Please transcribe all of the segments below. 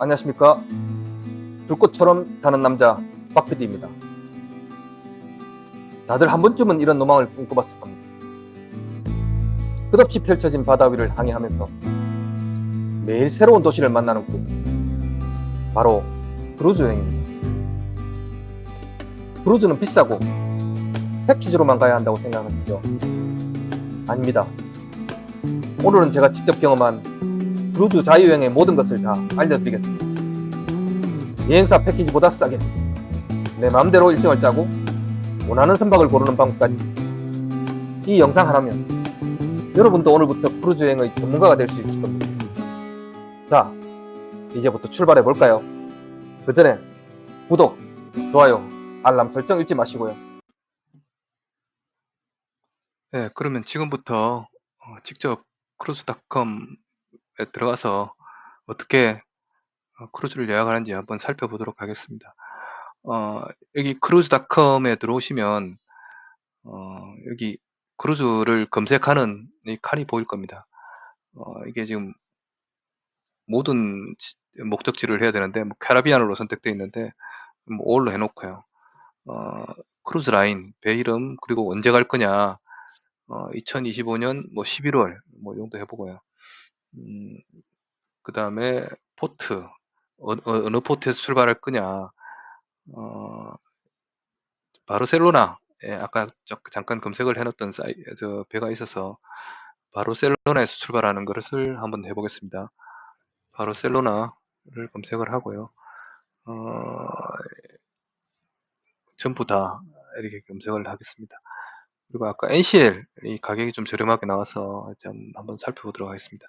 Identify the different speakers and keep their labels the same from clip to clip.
Speaker 1: 안녕하십니까. 불꽃처럼 사는 남자 박PD입니다. 다들 한 번쯤은 이런 로망을 꿈꿔봤을 겁니다. 끝없이 펼쳐진 바다 위를 항해하면서 매일 새로운 도시를 만나는 꿈. 바로 크루즈 여행입니다. 크루즈는 비싸고 패키지로만 가야 한다고 생각하시죠? 아닙니다. 오늘은 제가 직접 경험한 크 루즈 자유여행의 모든 것을 다 알려드리겠습니다. 여행사 패키지보다 싸게 내 마음대로 일정을 짜고 원하는 선박을 고르는 방법까지 이 영상 하나면 여러분도 오늘부터 크루즈 여행의 전문가가 될 수 있을 겁니다. 자, 이제부터 출발해 볼까요? 그 전에 구독, 좋아요, 알람 설정 잊지 마시고요.
Speaker 2: 네, 그러면 지금부터 어, 직접 크루즈닷컴에 들어가서 어떻게 어, 크루즈를 예약하는지 한번 살펴보도록 하겠습니다. 어, 여기 크루즈닷컴에 들어오시면 어, 여기 크루즈를 검색하는 이 칸이 보일 겁니다. 어, 이게 지금 모든 지- 목적지를 해야 되는데 뭐 캐러비안으로 선택되어 있는데 뭐 올로 해놓고요. 어, 크루즈 라인, 배 이름 그리고 언제 갈 거냐 어, 2025년 뭐 11월 뭐 이 정도 해보고요. 음, 그 다음에 포트 어, 어, 느 포트에서 출발할 거냐 어, 바르셀로나 예, 아까 저- 잠깐 검색을 해놓던 사이 저 배가 있어서 바르셀로나에서 출발하는 것을 한번 해보겠습니다. 바르셀로나를 검색을 하고요. 어, 전부 다 이렇게 검색을 하겠습니다. 그리고 아까 NCL 이 가격이 좀 저렴하게 나와서 좀 한번 살펴보도록 하겠습니다.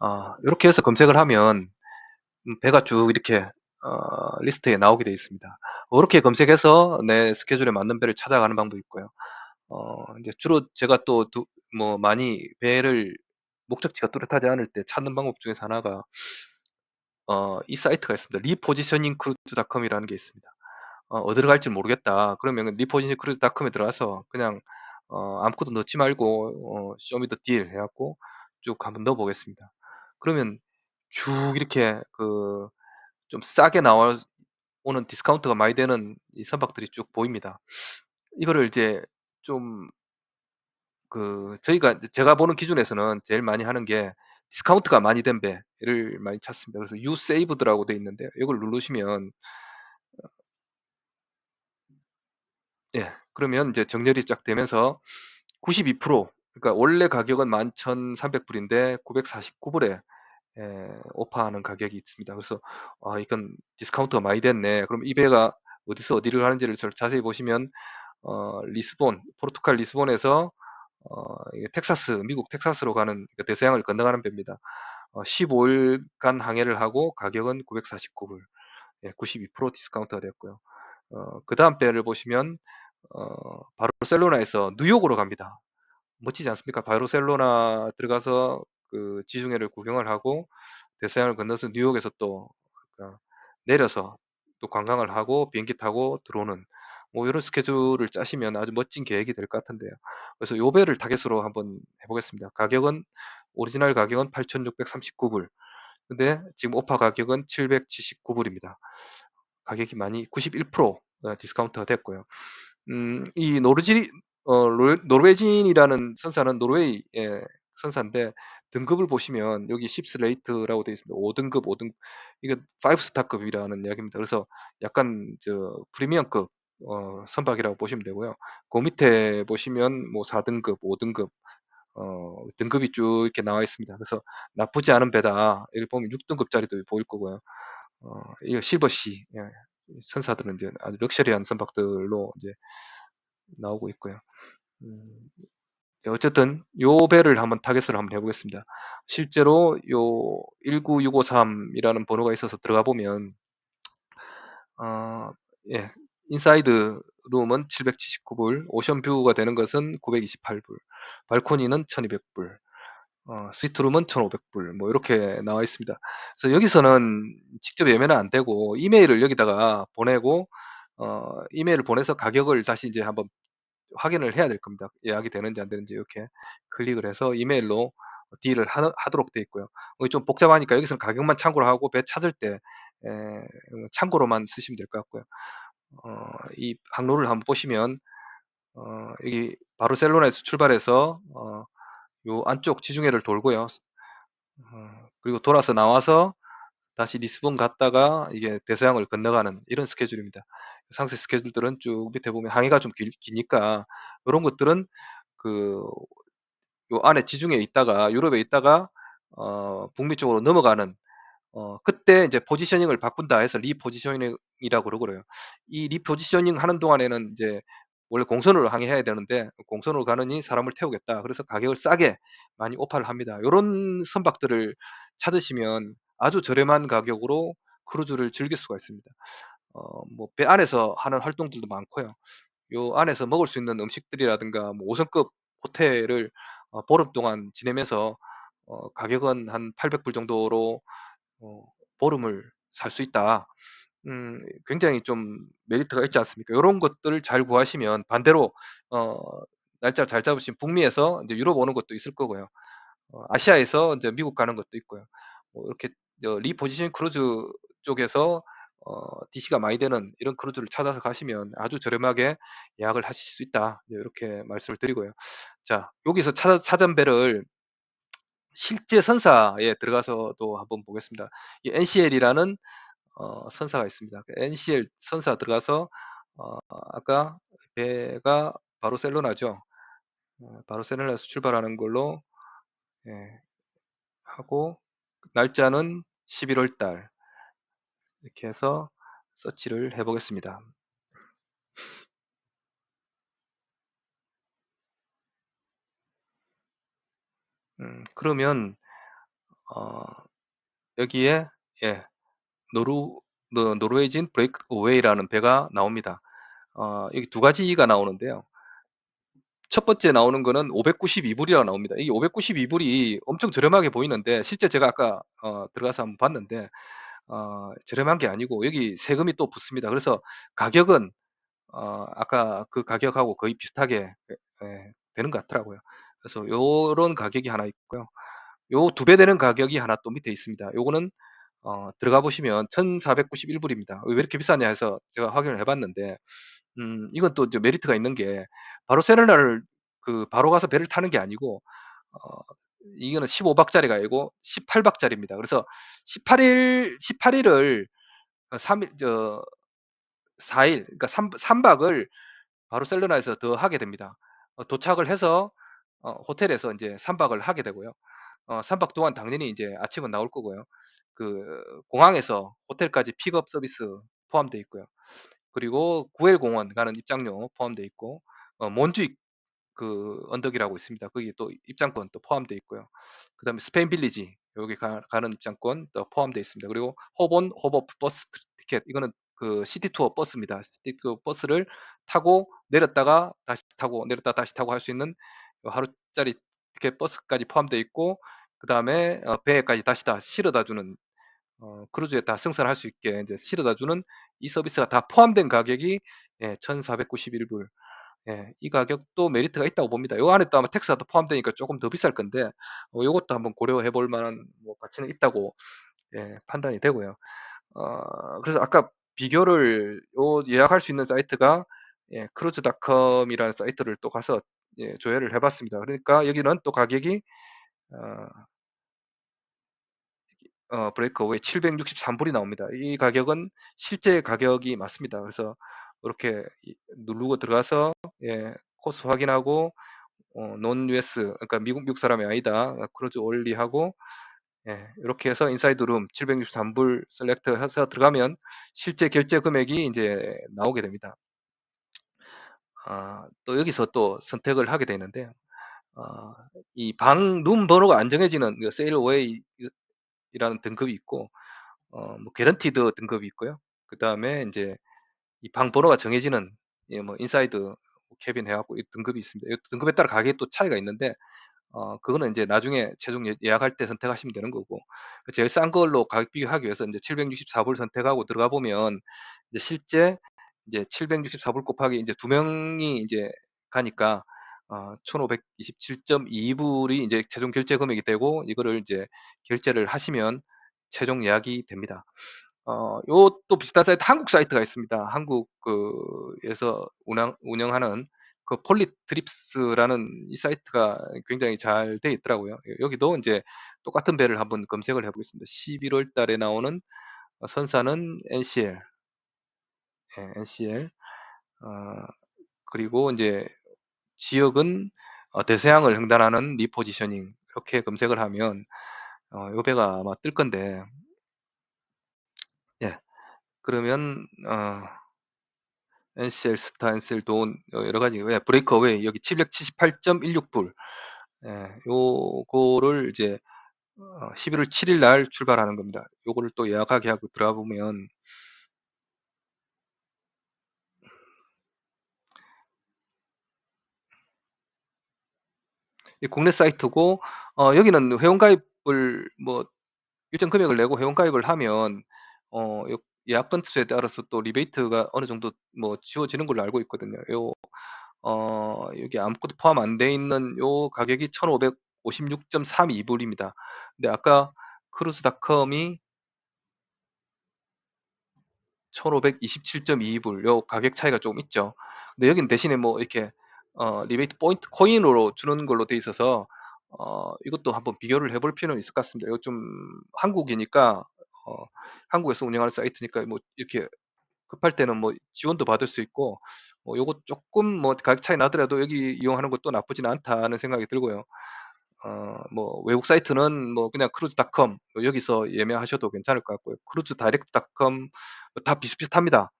Speaker 2: 아, 이렇게 해서 검색을 하면 음, 배가 쭉 이렇게 어, 리스트에 나오게 되어 있습니다. 이렇게 검색해서 내 스케줄에 맞는 배를 찾아가는 방법이 있고요. 어, 이제 주로 제가 또 뭐 많이 배를 목적지가 뚜렷하지 않을 때 찾는 방법 중에서 하나가 어, 이 사이트가 있습니다. 리포지셔닝크루즈닷컴이라는 게 있습니다. 어, 어디로 갈지 모르겠다. 그러면 리포지셔닝크루즈닷컴에 들어가서 그냥 어, 아무것도 넣지 말고 어, 쇼미더 딜 해 갖고 쭉 한번 넣어 보겠습니다. 그러면 쭉 이렇게 그 좀 싸게 나오는 디스카운트가 많이 되는 이 선박들이 쭉 보입니다. 이거를 이제 좀 그 저희가 제가 보는 기준에서는 제일 많이 하는 게 디스카운트가 많이 된 배를 많이 찾습니다. 그래서 Saved라고 돼 있는데 이걸 누르시면 예 그러면 이제 정렬이 쫙 되면서 92% 그러니까 원래 가격은 11,300 불인데 949 불에 예, 오파하는 가격이 있습니다. 그래서 아 이건 디스카운트가 많이 됐네. 그럼 이 배가 어디서 어디를 가는지를 저- 자세히 보시면 어, 리스본, 포르투갈 리스본에서 어, 텍사스, 미국 텍사스로 가는 그 대서양을 건너가는 배입니다. 어, 15 일간 항해를 하고 가격은 949 불, 예, 92% 디스카운트가 되었고요. 어, 그 다음 배를 보시면 어, 바르셀로나에서 뉴욕으로 갑니다. 멋지지 않습니까? 바르셀로나 들어가서 그 지중해를 구경을 하고 대서양을 건너서 뉴욕에서 또 그러니까 내려서 또 관광을 하고 비행기 타고 들어오는 뭐 이런 스케줄을 짜시면 아주 멋진 계획이 될 것 같은데요. 그래서 요 배를 타겟으로 한번 해보겠습니다. 가격은 오리지널 가격은 8,639불. 근데 지금 오파 가격은 779불입니다. 가격이 많이 91% 어, 디스카운트가 됐고요. 음, 이 노르지 어, 노르- 노르웨진이라는 선사는 노르웨이 의 선사인데 등급을 보시면 여기 십스 레이트라고 되어 있습니다. 5등급, 5등 이거 5스타급이라는 이야기입니다. 그래서 약간 저 프리미엄급 어, 선박이라고 보시면 되고요. 그 밑에 보시면 뭐 4등급, 5등급 어, 등급이 쭉 이렇게 나와 있습니다. 그래서 나쁘지 않은 배다. 여기 보면 6등급짜리도 보일 거고요. 어, 실버시 예, 선사들은 이제 아주 럭셔리한 선박들로 이제 나오고 있고요. 음, 네, 어쨌든 요 배를 한번 타겟으로 한번 해보겠습니다. 실제로 요 19653이라는 번호가 있어서 들어가 보면 어, 예, 인사이드 룸은 779불, 오션 뷰가 되는 것은 928불, 발코니는 1200불, 어, 스위트룸은 1500불, 뭐 이렇게 나와 있습니다. 그래서 여기서는 직접 예매는 안 되고 이메일을 여기다가 보내고 어, 이메일을 보내서 가격을 다시 이제 한번 확인을 해야 될 겁니다. 예약이 되는지 안 되는지 이렇게 클릭을 해서 이메일로 딜을 하, 하도록 되어 있고요. 어, 좀 복잡하니까 여기서는 가격만 참고로 하고 배 찾을 때 에, 참고로만 쓰시면 될 것 같고요. 어, 이 항로를 한번 보시면 어, 여기 바르셀로나에서 출발해서 어, 요 안쪽 지중해를 돌고요. 어, 그리고 돌아서 나와서 다시 리스본 갔다가 이게 대서양을 건너가는 이런 스케줄입니다. 상세 스케줄들은 쭉 밑에 보면 항해가 좀 길, 기니까 이런 것들은 그 요 안에 지중해에 있다가 유럽에 있다가 어, 북미 쪽으로 넘어가는 어, 그때 이제 포지셔닝을 바꾼다 해서 리포지셔닝이라고 그러고요. 이 리포지셔닝 하는 동안에는 이제 원래 공선으로 항해해야 되는데 공선으로 가느니 사람을 태우겠다. 그래서 가격을 싸게 많이 오파를 합니다. 이런 선박들을 찾으시면 아주 저렴한 가격으로 크루즈를 즐길 수가 있습니다. 어, 뭐 배 안에서 하는 활동들도 많고요. 요 안에서 먹을 수 있는 음식들이라든가 뭐 5성급 호텔을 어, 보름 동안 지내면서 어, 가격은 한 800불 정도로 어, 보름을 살 수 있다. 음, 굉장히 좀 메리트가 있지 않습니까? 이런 것들을 잘 구하시면 반대로 어, 날짜 잘 잡으신 북미에서 이제 유럽 오는 것도 있을 거고요. 어, 아시아에서 이제 미국 가는 것도 있고요. 뭐 이렇게 어, 리포지션 크루즈 쪽에서 어, DC가 많이 되는 이런 크루즈를 찾아서 가시면 아주 저렴하게 예약을 하실 수 있다. 네, 이렇게 말씀을 드리고요. 자, 여기서 차, 사전배를 실제 선사에 들어가서도 한번 보겠습니다. 이 NCL이라는 어, 선사가 있습니다. 그 NCL 선사 들어가서 어, 아까 배가 바르셀로나죠. 어, 바르셀로나에서 출발하는 걸로 예, 하고 날짜는 11월 달 이렇게 해서 서치를 해보겠습니다. 음, 그러면 어, 여기에 예, 노루 노, 노르웨이진 브레이크 어웨이라는 배가 나옵니다. 어, 여기 두 가지가 나오는데요. 첫 번째 나오는 거는 592불이라고 나옵니다. 이 592불이 엄청 저렴하게 보이는데 실제 제가 아까 어, 들어가서 한번 봤는데 어, 저렴한 게 아니고 여기 세금이 또 붙습니다. 그래서 가격은 어, 아까 그 가격하고 거의 비슷하게 예, 되는 것 같더라고요. 그래서 요런 가격이 하나 있고요. 요 두 배 되는 가격이 하나 또 밑에 있습니다. 요거는 어, 들어가 보시면 1491불입니다. 왜 이렇게 비싸냐 해서 제가 확인을 해봤는데 음, 이건 또 이제 메리트가 있는 게 바로 세르나를 그 바로 가서 배를 타는 게 아니고 어, 이거는 15박짜리가 아니고 18박짜리입니다. 그래서 18일 18일을 3일 저 4일 그러니까 3, 3박을 바르셀로나에서 더 하게 됩니다. 어, 도착을 해서 어, 호텔에서 이제 3박을 하게 되고요. 어, 3박 동안 당연히 이제 아침은 나올 거고요. 그 공항에서 호텔까지 픽업 서비스 포함되어 있고요. 그리고 구엘 공원 가는 입장료 포함되어 있고 어, 몬주익 그 언덕이라고 있습니다. 거기 또 입장권 또 포함되어 있고요. 그 다음에 스페인 빌리지 여기 가, 는 입장권 또 포함되어 있습니다. 그리고 호본 호버프 버스 티켓 이거는 그 시티 투어 버스입니다. 시티 투어 버스를 타고 내렸다가 다시 타고 내렸다 다시 타고 할 수 있는 하루짜리 티켓 버스까지 포함되어 있고 그 다음에 어, 배에까지 다시 다 실어다 주는 어, 크루즈에 다 승선할 수 있게 이제 실어다 주는 이 서비스가 다 포함된 가격이 예, 1,491불. 예, 이 가격도 메리트가 있다고 봅니다. 요 안에 또 아마 텍스가 또 포함되니까 조금 더 비쌀 건데 어, 요것도 한번 고려해 볼 만한 뭐 가치는 있다고 예, 판단이 되고요. 어, 그래서 아까 비교를 요 예약할 수 있는 사이트가 예, 크루즈닷컴이라는 사이트를 또 가서 예, 조회를 해봤습니다. 그러니까 여기는 또 가격이 어, 어, 브레이크어웨이 763불이 나옵니다. 이 가격은 실제 가격이 맞습니다. 그래서 이렇게 누르고 들어가서 예, 코스 확인하고 어, non US 그러니까 미국 미국 사람이 아니다. 크루즈 올리하고 예, 이렇게 해서 인사이드 룸 763불 셀렉트 해서 들어가면 실제 결제 금액이 이제 나오게 됩니다. 아, 또 여기서 또 선택을 하게 되는데 어, 이방 룸 번호가 안 정해지는 그 세일 웨이 이라는 등급이 있고 어, 뭐 개런티드 등급이 있고요. 그 다음에 이제 이 방 번호가 정해지는 예, 뭐 인사이드 캐빈 해갖고 이 등급이 있습니다. 이 등급에 따라 가격이 또 차이가 있는데 어, 그거는 이제 나중에 최종 예- 예약할 때 선택하시면 되는 거고 제일 싼 걸로 가격 비교하기 위해서 이제 764불 선택하고 들어가 보면 이제 실제 이제 764불 곱하기 이제 두 명이 이제 가니까 어1,527.2 불이 이제 최종 결제 금액이 되고 이거를 이제 결제를 하시면 최종 예약이 됩니다. 어 요것도 비슷한 사이트 한국 사이트가 있습니다. 한국 그 에서 운항 운영하는 그 폴리트립스라는 이 사이트가 굉장히 잘 돼 있더라고요. 여 여기도 인제 똑같은 배를 한번 검색을 해 보겠습니다. 11 월 달에 나오는 어 선사는 NCL. 예 NCL. 어 그리고 인제 지역은 어 대서양을 횡단하는 리포지셔닝 이렇게 검색을 하면 어 요 배가 아마 뜰 건데 예. 그러면 어 NCL, 스타, NCL, 돈어 여러 가지 왜 브레이크어웨이 여기 778.16 불. 예. 요거를 이제 어 11월 7일 날 출발하는 겁니다. 요거를 또 예약하기 하고 들어가 보면 이 국내 사이트고 어 여기는 회원가입을 뭐 일정 금액을 내고 회원가입을 하면 어 요 예약 건수에 따라서 또 리베이트가 어느 정도 뭐 지워지는 걸로 알고 있거든요. 요 어 여기 아무것도 포함 안 돼 있는 요 가격이 1,556.32 불입니다. 근데 아까 크루즈닷컴이 1,527.22 불. 요 가격 차이가 좀 있죠. 근데 여기는 대신에 뭐 이렇게 어 리베이트 포인트 코인으로 주는 걸로 돼 있어서 어 이것도 한번 비교를 해볼 필요는 있을 것 같습니다. 이거 좀 한국이니까 어 한국에서 운영하는 사이트니까 뭐 이렇게 급할 때는 뭐 지원도 받을 수 있고 뭐 요거 쪼끔 뭐 가격 차이 나더라도 여기 이용하는 것도 나쁘진 않다는 생각이 들고요. 어 뭐 외국 사이트는 뭐 그냥 크루즈닷컴 뭐 여기서 예매하셔도 괜찮을 것 같고요. 크루즈 다이렉트닷컴 뭐다 비슷비슷합니다.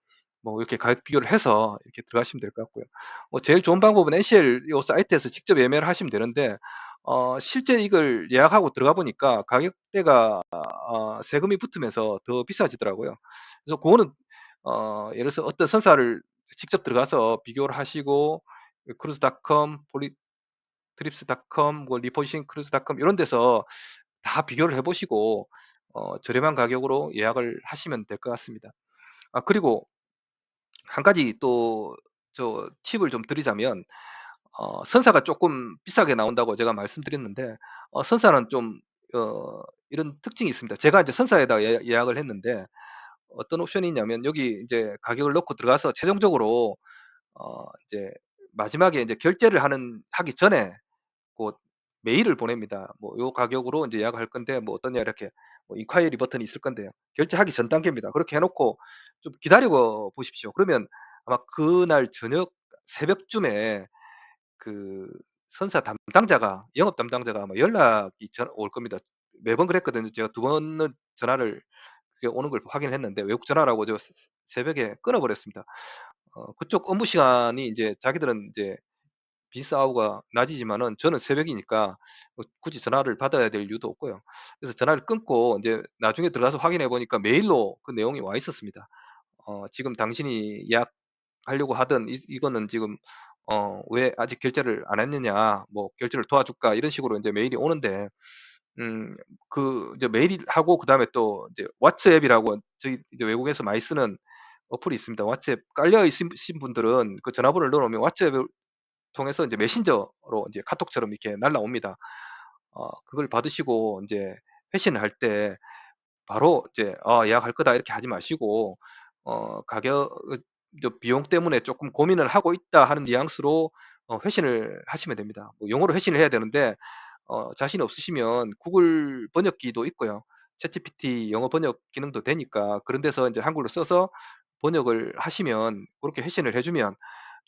Speaker 2: 뭐 이렇게 가격 비교를 해서 이렇게 들어가시면 될 것 같고요. 뭐 제일 좋은 방법은 NCL 요 사이트에서 직접 예매를 하시면 되는데 어 실제 이걸 예약하고 들어가 보니까 가격대가 어 세금이 붙으면서 더 비싸지더라고요. 그래서 고거는 어 예를 들어서 어떤 선사를 직접 들어가서 비교를 하시고 그 크루즈닷컴, 폴리트립스닷컴, 뭐 리포싱 크루즈닷컴 이런 데서 다 비교를 해 보시고 어 저렴한 가격으로 예약을 하시면 될 것 같습니다. 아 그리고 한 가지 또 저 팁을 좀 드리자면 어 선사가 쪼끔 비싸게 나온다고 제가 말씀드렸는데 어 선사는 좀 어 이런 특징이 있습니다. 제가 이제 선사에다가 예 예약을 했는데 어떤 옵션이 있냐면 여기 인제 가격을 넣고 들어가서 최종적으로 어 이제 마지막에 인제 결제를 하는 하기 전에 고 메일을 보냅니다. 뭐 "요 가격으로 인제 예약할 건데 뭐 어떠냐." 이렇게 뭐 인콰이리 버튼이 있을 건데요. 결제하기 전 단계입니다. 그렇게 해 놓고 좀 기다려 보십시오. 그러면 아마 그날 저녁 새벽쯤에 그 선사 담당자가 영업 담당자가 아마 연락이 전 올 겁니다. 매번 그랬거든요. 제가 두 번을 전화를 그게 오는 걸 확인을 했는데 외국 전화라고 저 새벽에 끊어 버렸습니다. 어 그쪽 업무 시간이 인제 자기들은 인제 아워가 낮이지만은 저는 새벽이니까 뭐 굳이 전화를 받아야 될 이유도 없고요. 그래서 전화를 끊고 인제 나중에 들어가서 확인해 보니까 메일로 그 내용이 와 있었습니다. 어 "지금 당신이 예약하려고 하던 이 이거는 지금 어 왜 아직 결제를 안 했느냐. 뭐 결제를 도와줄까?" 이런 식으로 인제 메일이 오는데 음 그 이제 메일하고 그다음에 또 이제 왓츠앱이라고 저희 이제 외국에서 많이 쓰는 어플이 있습니다. 왓츠앱 깔려 있으신 분들은 그 전화번호를 넣어 놓으면 왓츠앱을 통해서 인제 메신저로 인제 카톡처럼 이렇게 날라옵니다. 어 그걸 받으시고 인제 회신을 할 때 바로 이제 '아 예약할 거다.' 이렇게 하지 마시고 어 가격 비용 때문에 쪼끔 고민을 하고 있다 하는 뉘앙스로 어 회신을 하시면 됩니다. 뭐 영어로 회신을 해야 되는데 어 자신 없으시면 구글 번역기도 있고요. 챗GPT 영어 번역 기능도 되니까 그런 데서 인제 한글로 써서 번역을 하시면 고렇게 회신을 해 주면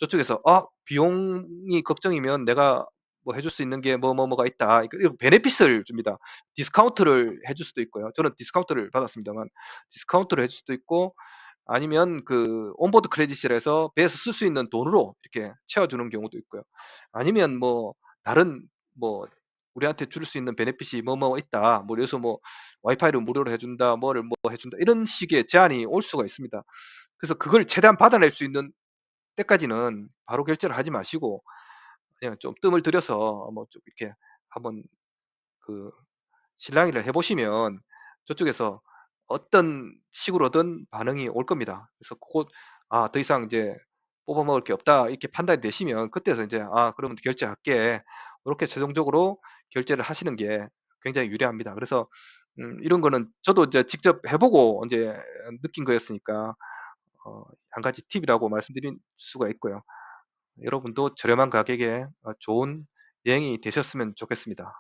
Speaker 2: 저쪽에서 "아 비용이 걱정이면 내가 뭐 해줄 수 있는 게 뭐 뭐 뭐가 있다." 그 이런 베네핏을 줍니다. 디스카운트를 해줄 수도 있고요. 저는 디스카운트를 받았습니다만 디스카운트를 해줄 수도 있고 아니면 그 온보드 크레딧이라 해서 배에서 쓸 수 있는 돈으로 이렇게 채워 주는 경우도 있고요. 아니면 뭐 다른 뭐 "우리한테 줄 수 있는 베네핏이 뭐 뭐 있다." 뭐 그래서 뭐 "와이파이를 무료로 해 준다." 뭐를 뭐 해 준다. 이런 식의 제안이 올 수가 있습니다. 그래서 그걸 최대한 받아낼 수 있는 때까지는 바로 결제를 하지 마시고 그냥 좀 뜸을 들여서 뭐 좀 이렇게 한번 그 실랑이를 해 보시면 저쪽에서 어떤 식으로든 반응이 올 겁니다. 그래서 고것 '아 더 이상 이제 뽑아 먹을 게 없다 이렇게 판단이 되시면 그때서 이제 '아 그러면 결제할게.' 요렇게 최종적으로 결제를 하시는 게 굉장히 유리합니다. 그래서 음 이런 거는 저도 이제 직접 해 보고 인제 느낀 거였으니까 어 한 가지 팁이라고 말씀드릴 수가 있고요. 여러분도 저렴한 가격에 어 좋은 여행이 되셨으면 좋겠습니다.